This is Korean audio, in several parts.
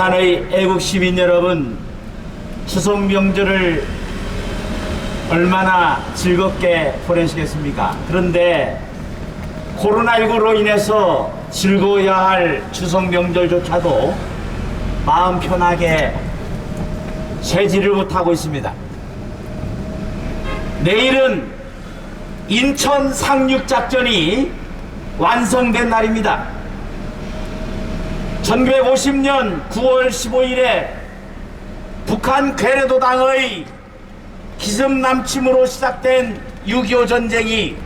부산의 애국 시민 여러분, 추석 명절을 얼마나 즐겁게 보내시겠습니까? 그런데 코로나19로 인해서 즐거워야 할 추석 명절조차도 마음 편하게 쉬지를 못하고 있습니다. 내일은 인천 상륙작전이 완성된 날입니다. 1950년 9월 15일에 북한 괴뢰도당의 기습 남침으로 시작된 6.25 전쟁이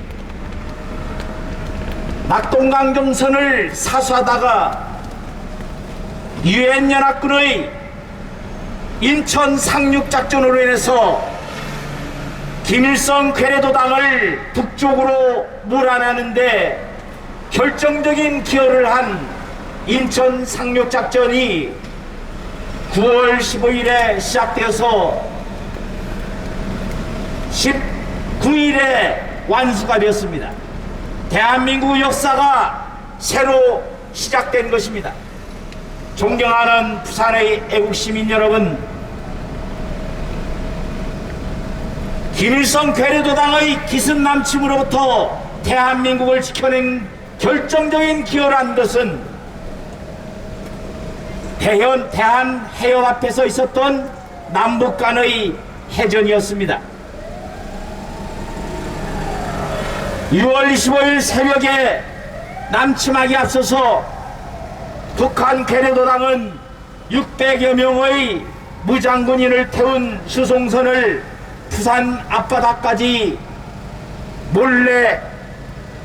낙동강 정선을 사수하다가 유엔 연합군의 인천 상륙작전으로 인해서 김일성 괴뢰도당을 북쪽으로 몰아내는데 결정적인 기여를 한 인천 상륙 작전이 9월 15일에 시작되어서 19일에 완수가 되었습니다. 대한민국 역사가 새로 시작된 것입니다. 존경하는 부산의 애국시민 여러분, 김일성 괴뢰도당의 기습남침으로부터 대한민국을 지켜낸 결정적인 기여를 한 것은 대현, 대한 해협 앞에서 있었던 남북 간의 해전이었습니다. 6월 25일 새벽에 남침하기 앞서서 북한 괴뢰도당은 600여 명의 무장군인을 태운 수송선을 부산 앞바다까지 몰래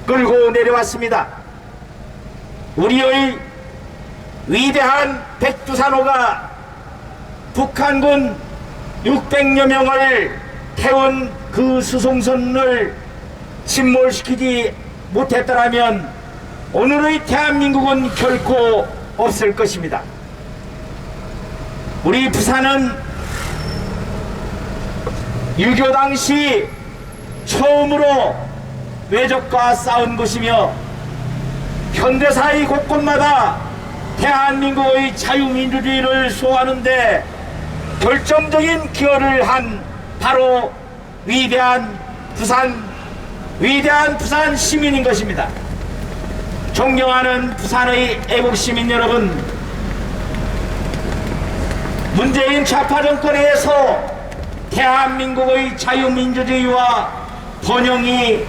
끌고 내려왔습니다. 우리의 위대한 백두산호가 북한군 600여 명을 태운 그 수송선을 침몰시키지 못했더라면 오늘의 대한민국은 결코 없을 것입니다. 우리 부산은 6.25 당시 처음으로 외적과 싸운 곳이며 현대사의 곳곳마다 대한민국의 자유민주주의를 수호하는데 결정적인 기여를 한 바로 위대한 부산 위대한 부산 시민인 것입니다. 존경하는 부산의 애국 시민 여러분, 문재인 좌파 정권에 의해서 대한민국의 자유민주주의와 번영이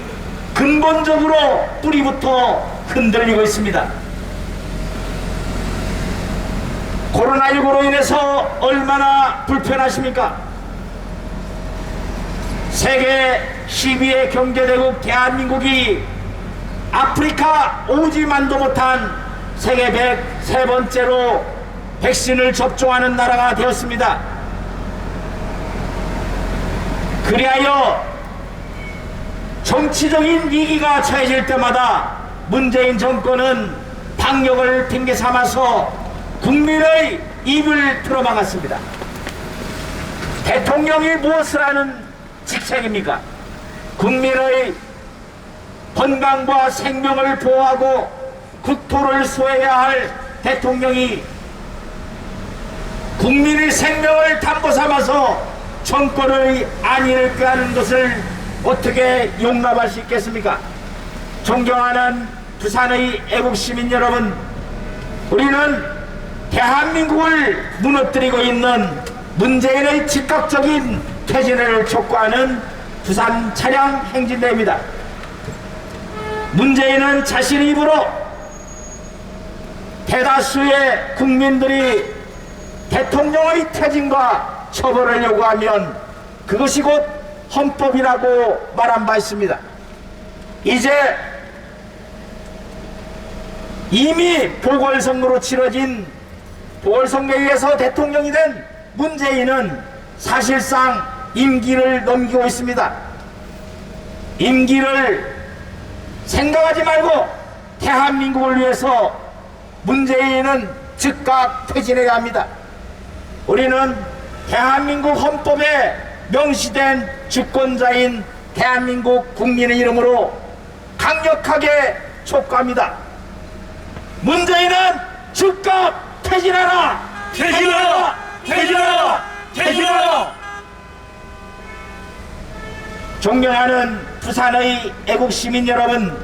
근본적으로 뿌리부터 흔들리고 있습니다. 코로나19로 인해서 얼마나 불편하십니까? 세계 12의 경제대국 대한민국이 아프리카 오지만도 못한 세계 103번째로 백신을 접종하는 나라가 되었습니다. 그리하여 정치적인 위기가 처해질 때마다 문재인 정권은 방역을 핑계 삼아서 국민의 입을 틀어막았습니다. 대통령이 무엇을 하는 직책입니까? 국민의 건강과 생명을 보호하고 국토를 수호해야 할 대통령이 국민의 생명을 담보 삼아서 정권의 안위를 꾀하는 것을 어떻게 용납할 수 있겠습니까? 존경하는 부산의 애국 시민 여러분, 우리는 대한민국을 무너뜨리고 있는 문재인의 즉각적인 퇴진을 촉구하는 부산 차량 행진대입니다. 문재인은 자신 입으로 대다수의 국민들이 대통령의 퇴진과 처벌을 요구하면 그것이 곧 헌법이라고 말한 바 있습니다. 이제 이미 보궐선거로 치러진 보궐선거에 의해서 대통령이 된 문재인은 사실상 임기를 넘기고 있습니다. 임기를 생각하지 말고 대한민국을 위해서 문재인은 즉각 퇴진해야 합니다. 우리는 대한민국 헌법에 명시된 주권자인 대한민국 국민의 이름으로 강력하게 촉구합니다. 문재인은 즉각 퇴진하라! 퇴진하라! 퇴진하라! 퇴진하라! 존경하는 부산의 애국 시민 여러분,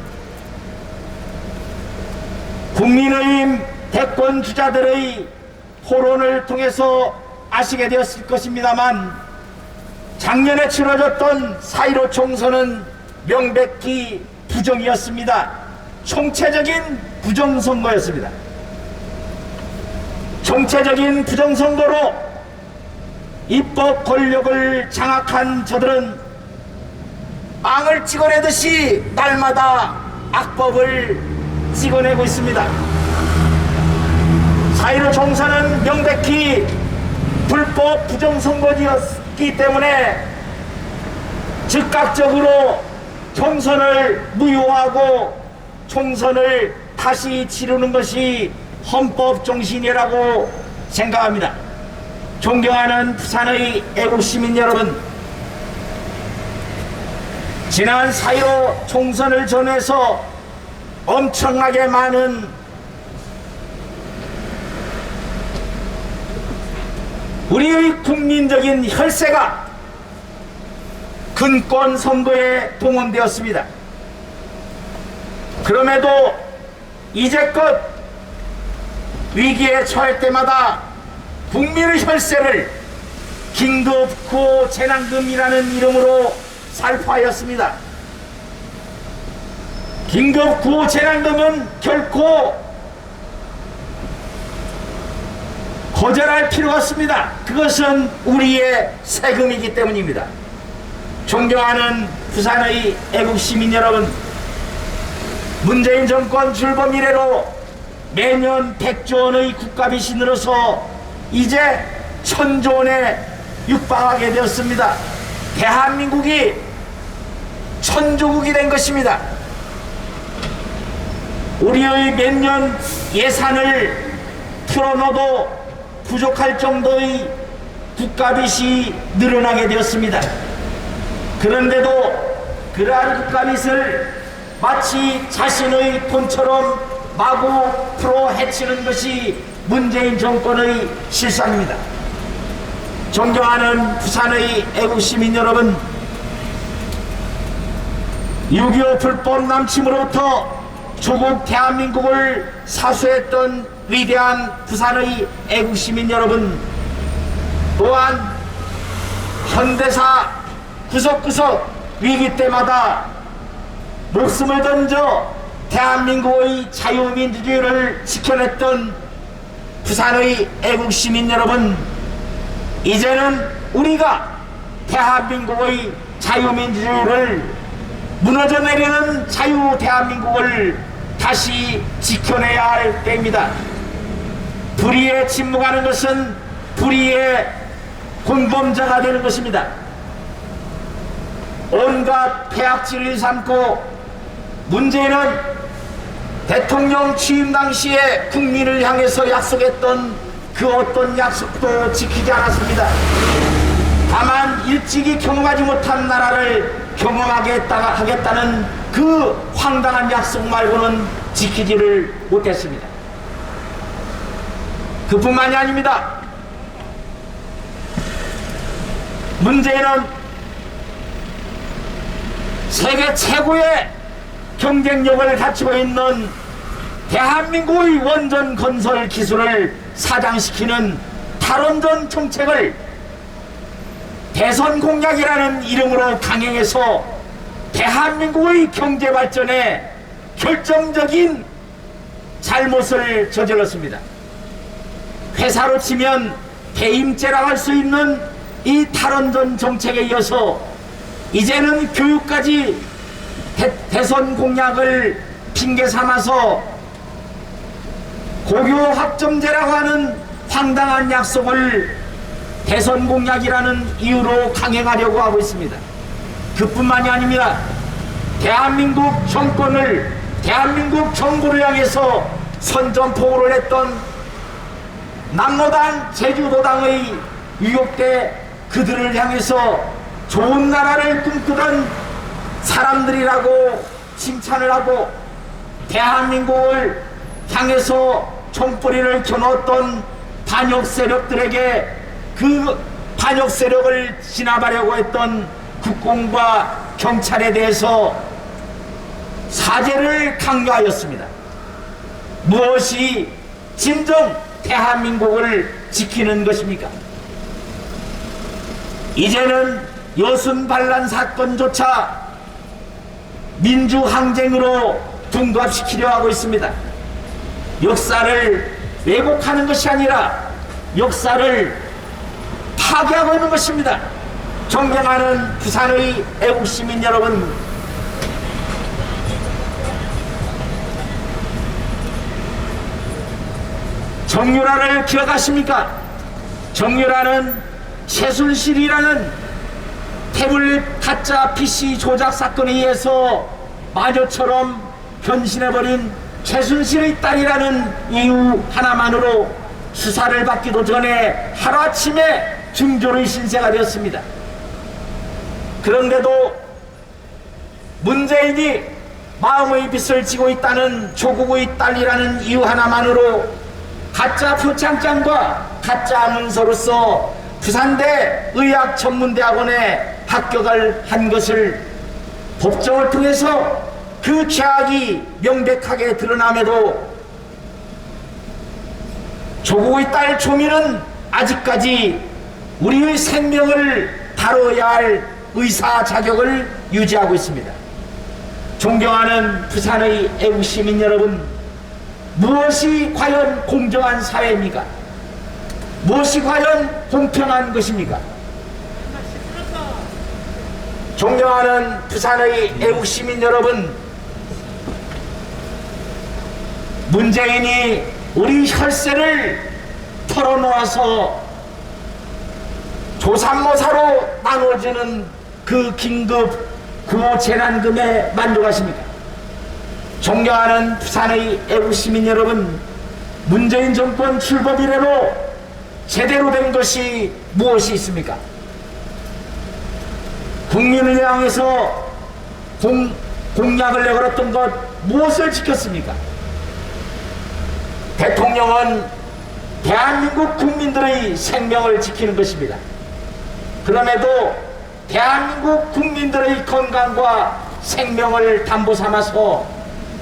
국민의힘 대권 주자들의 토론을 통해서 아시게 되었을 것입니다만 작년에 치러졌던 4.15 총선은 명백히 부정이었습니다. 총체적인 부정선거였습니다. 총체적인 부정선거로 입법 권력을 장악한 저들은 빵을 찍어내듯이 날마다 악법을 찍어내고 있습니다. 4.15 총선은 명백히 불법 부정선거였기 때문에 즉각적으로 총선을 무효하고 총선을 다시 치르는 것이 헌법 정신이라고 생각합니다. 존경하는 부산의 애국 시민 여러분, 지난 4.15 총선을 전해서 엄청나게 많은 우리의 국민적인 혈세가 근권 선거에 동원되었습니다. 그럼에도 이제껏 위기에 처할 때마다 국민의 혈세를 긴급 구호 재난금이라는 이름으로 살포하였습니다. 긴급 구호 재난금은 결코 거절할 필요가 없습니다. 그것은 우리의 세금이기 때문입니다. 존경하는 부산의 애국 시민 여러분, 문재인 정권 출범 이래로 매년 100조 원의 국가빚이 늘어서 이제 천조 원에 육박하게 되었습니다. 대한민국이 천조국이 된 것입니다. 우리의 몇 년 예산을 풀어넣어도 부족할 정도의 국가빚이 늘어나게 되었습니다. 그런데도 그러한 국가빚을 마치 자신의 돈처럼 마구 풀어 헤치는 것이 문재인 정권의 실상입니다. 존경하는 부산의 애국 시민 여러분, 6.25 불법 남침으로부터 조국 대한민국을 사수했던 위대한 부산의 애국 시민 여러분, 또한 현대사 구석구석 위기 때마다 목숨을 던져 대한민국의 자유민주주의를 지켜냈던 부산의 애국 시민 여러분, 이제는 우리가 대한민국의 자유민주주의를 무너져 내리는 자유 대한민국을 다시 지켜내야 할 때입니다. 불의에 침묵하는 것은 불의의 공범자가 되는 것입니다. 온갖 폐악질을 삼고 문제는 대통령 취임 당시에 국민을 향해서 약속했던 그 어떤 약속도 지키지 않았습니다. 다만 일찍이 경험하지 못한 나라를 경험하게 했다가 하겠다는 그 황당한 약속 말고는 지키지를 못했습니다. 그뿐만이 아닙니다. 문제는 세계 최고의 경쟁력을 갖추고 있는 대한민국의 원전 건설 기술을 사장시키는 탈원전 정책을 대선 공약이라는 이름으로 강행해서 대한민국의 경제 발전에 결정적인 잘못을 저질렀습니다. 회사로 치면 배임죄라고 할수 있는 이 탈원전 정책에 이어서 이제는 교육까지 대, 선 공약을 핑계 삼아서 고교 학점제라고 하는 황당한 약속을 대선 공약이라는 이유로 강행하려고 하고 있습니다. 그뿐만이 아닙니다. 대한민국 정권을 대한민국 정부를 향해서 선전포고를 했던 남로당 제주도당의 유혹대 그들을 향해서 좋은 나라를 꿈꾸던 사람들이라고 칭찬을 하고 대한민국을 향해서 총뿌리를 겨누었던 반역 세력들에게 그 반역 세력을 진압하려고 했던 국공과 경찰에 대해서 사죄를 강요하였습니다. 무엇이 진정 대한민국을 지키는 것입니까? 이제는 여순 반란 사건조차 민주항쟁으로 둔갑시키려 하고 있습니다. 역사를 왜곡하는 것이 아니라 역사를 파괴하고 있는 것입니다. 존경하는 부산의 애국시민 여러분, 정유라를 기억하십니까? 정유라는 최순실이라는 태블릿 가짜 PC 조작 사건에 의해서 마녀처럼 변신해버린 최순실의 딸이라는 이유 하나만으로 수사를 받기도 전에 하루아침에 중조의 신세가 되었습니다. 그런데도 문재인이 마음의 빚을 지고 있다는 조국의 딸이라는 이유 하나만으로 가짜 표창장과 가짜 문서로서 부산대 의학전문대학원에 합격을 한 것을 법정을 통해서 그 죄악이 명백하게 드러남에도 조국의 딸 조미는 아직까지 우리의 생명을 다뤄야 할 의사 자격을 유지하고 있습니다. 존경하는 부산의 애국 시민 여러분, 무엇이 과연 공정한 사회입니까? 무엇이 과연 공평한 것입니까? 존경하는 부산의 애국 시민 여러분, 문재인이 우리 혈세를 털어놓아서 조삼모사로 나눠주는 그 긴급 구호 재난금에 만족하십니까? 존경하는 부산의 애국 시민 여러분, 문재인 정권 출범 이래로 제대로 된 것이 무엇이 있습니까? 국민을 향해서 공, 공약을 내걸었던 것 무엇을 지켰습니까? 대통령은 대한민국 국민들의 생명을 지키는 것입니다. 그럼에도 대한민국 국민들의 건강과 생명을 담보 삼아서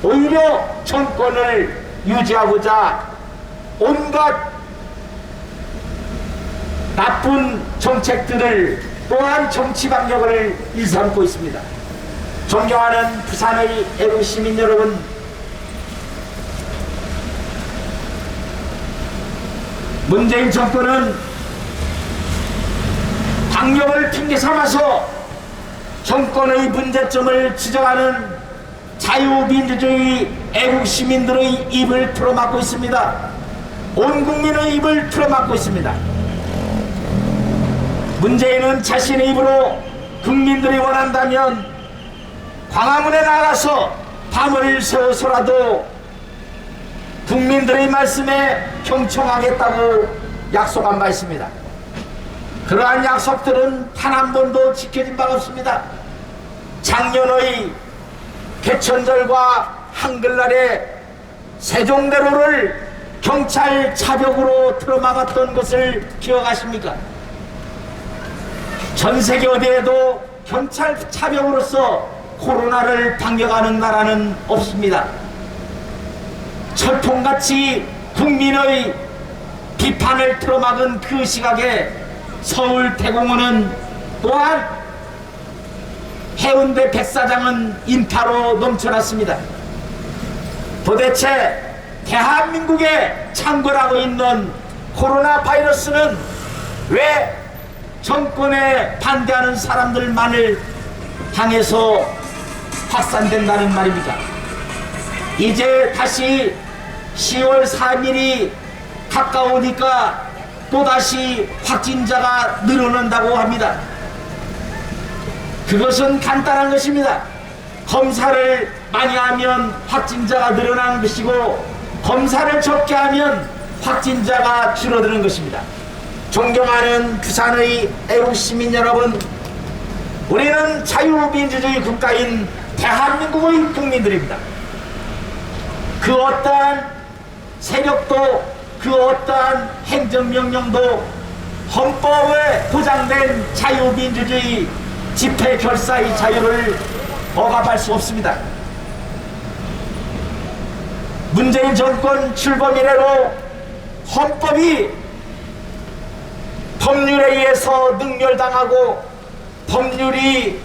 오히려 정권을 유지하고자 온갖 나쁜 정책들을 또한 정치 방역을 일삼고 있습니다. 존경하는 부산의 애국 시민 여러분, 문재인 정권은 방역을 핑계 삼아서 정권의 문제점을 지적하는 자유민주주의 애국 시민들의 입을 틀어막고 있습니다. 온 국민의 입을 틀어막고 있습니다. 문재인은 자신의 입으로 국민들이 원한다면 광화문에 나가서 밤을 새워서라도 국민들의 말씀에 경청하겠다고 약속한 바 있습니다. 그러한 약속들은 단 한 번도 지켜진 바가 없습니다. 작년의 개천절과 한글날에 세종대로를 경찰 차벽으로 틀어막았던 것을 기억하십니까? 전 세계 어디에도 경찰 차벽으로서 코로나를 방역하는 나라는 없습니다. 철통같이 국민의 비판을 틀어막은 그 시각에 서울 대공원은 또한 해운대 백사장은 인파로 넘쳐났습니다. 도대체 대한민국에 창궐하고 있는 코로나 바이러스는 왜 정권에 반대하는 사람들만을 향해서 확산된다는 말입니까? 이제 다시 10월 3일이 가까우니까 또다시 확진자가 늘어난다고 합니다. 그것은 간단한 것입니다. 검사를 많이 하면 확진자가 늘어나는 것이고 검사를 적게 하면 확진자가 줄어드는 것입니다. 존경하는 부산의 애국 시민 여러분, 우리는 자유민주주의 국가인 대한민국의 국민들입니다. 그 어떠한 세력도 그 어떠한 행정명령도 헌법에 보장된 자유민주주의 집회 결사의 자유를 억압할 수 없습니다. 문재인 정권 출범 이래로 헌법이 법률에 의해서 능멸당하고 법률이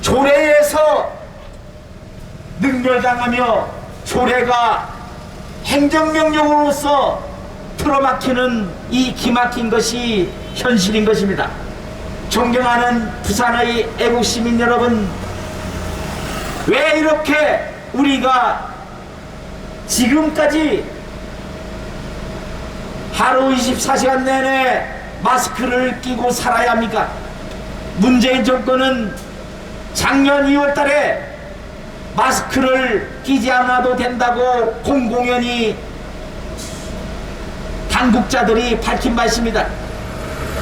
조례에 의해서 능멸당하며 조례가 행정명령으로서 틀어막히는 이 기막힌 것이 현실인 것입니다. 존경하는 부산의 애국시민 여러분, 왜 이렇게 우리가 지금까지 하루 24시간 내내 마스크를 끼고 살아야 합니까? 문재인 정권은 작년 2월 달에 마스크를 끼지 않아도 된다고 공공연히 당국자들이 밝힌 바 있습니다.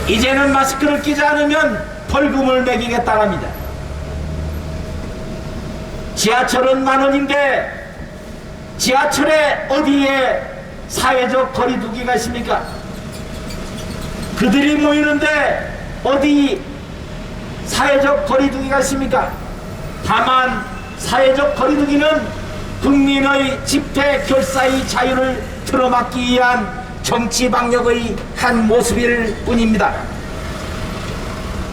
이제는 마스크를 끼지 않으면 벌금을 매기겠다고 합니다. 지하철은 만 원인데 지하철에 어디에 사회적 거리두기가 있습니까? 그들이 모이는데 어디 사회적 거리두기가 있습니까? 다만 사회적 거리두기는 국민의 집회 결사의 자유를 틀어막기 위한 정치 방역의 한 모습일 뿐입니다.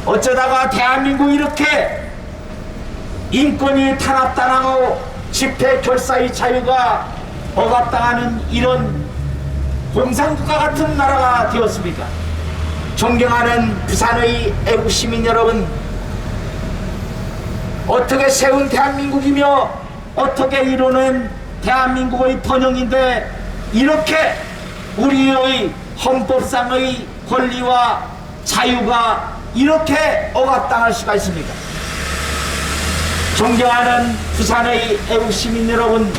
어쩌다가 대한민국 이렇게 인권이 탄압당하고 집회 결사의 자유가 억압당하는 이런 공산국가 같은 나라가 되었습니까? 존경하는 부산의 애국 시민 여러분, 어떻게 세운 대한민국이며 어떻게 이루는 대한민국의 번영인데 이렇게 우리의 헌법상의 권리와 자유가 이렇게 억압당할 수가 있습니까? 존경하는 부산의 애국 시민 여러분,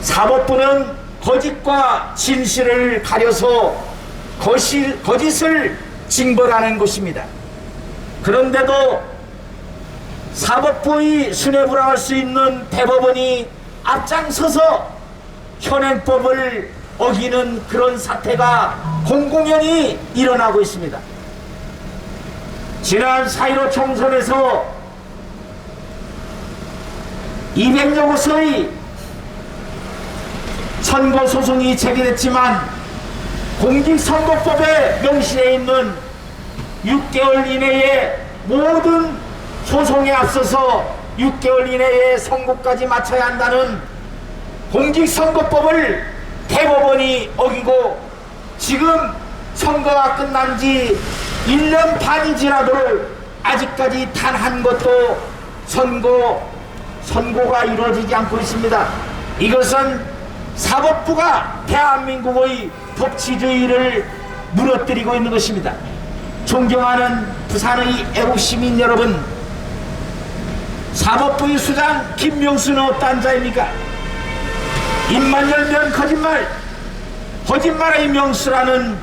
사법부는 거짓과 진실을 가려서 거실, 거짓을 징벌하는 곳입니다. 그런데도 사법부의 수뇌부랑할 수 있는 대법원이 앞장서서 현행법을 어기는 그런 사태가 공공연히 일어나고 있습니다. 지난 4.15 총선에서 200여 곳의 선거 소송이 제기됐지만 공직선거법에 명시되어 있는 6개월 이내에 모든 소송에 앞서서 6개월 이내에 선고까지 마쳐야 한다는 공직선거법을 대법원이 어기고 지금 선거가 끝난 지 1년 반이 지나도록 아직까지 단 한 것도 선고, 선고가 이루어지지 않고 있습니다. 이것은 사법부가 대한민국의 법치주의를 무너뜨리고 있는 것입니다. 존경하는 부산의 애국 시민 여러분, 사법부의 수장 김명수는 어떠한 자입니까? 입만 열면 거짓말, 거짓말의 명수라는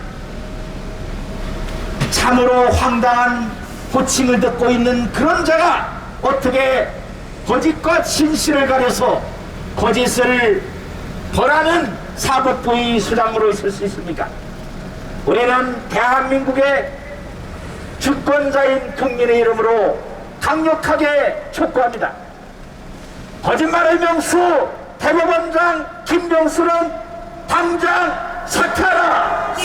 참으로 황당한 호칭을 듣고 있는 그런 자가 어떻게 거짓과 진실을 가려서 거짓을 벌하는 사법부의 수장으로 있을 수 있습니까? 우리는 대한민국의 주권자인 국민의 이름으로 강력하게 촉구합니다. 거짓말의 명수 대법원장 김명수는 당장 사퇴하라!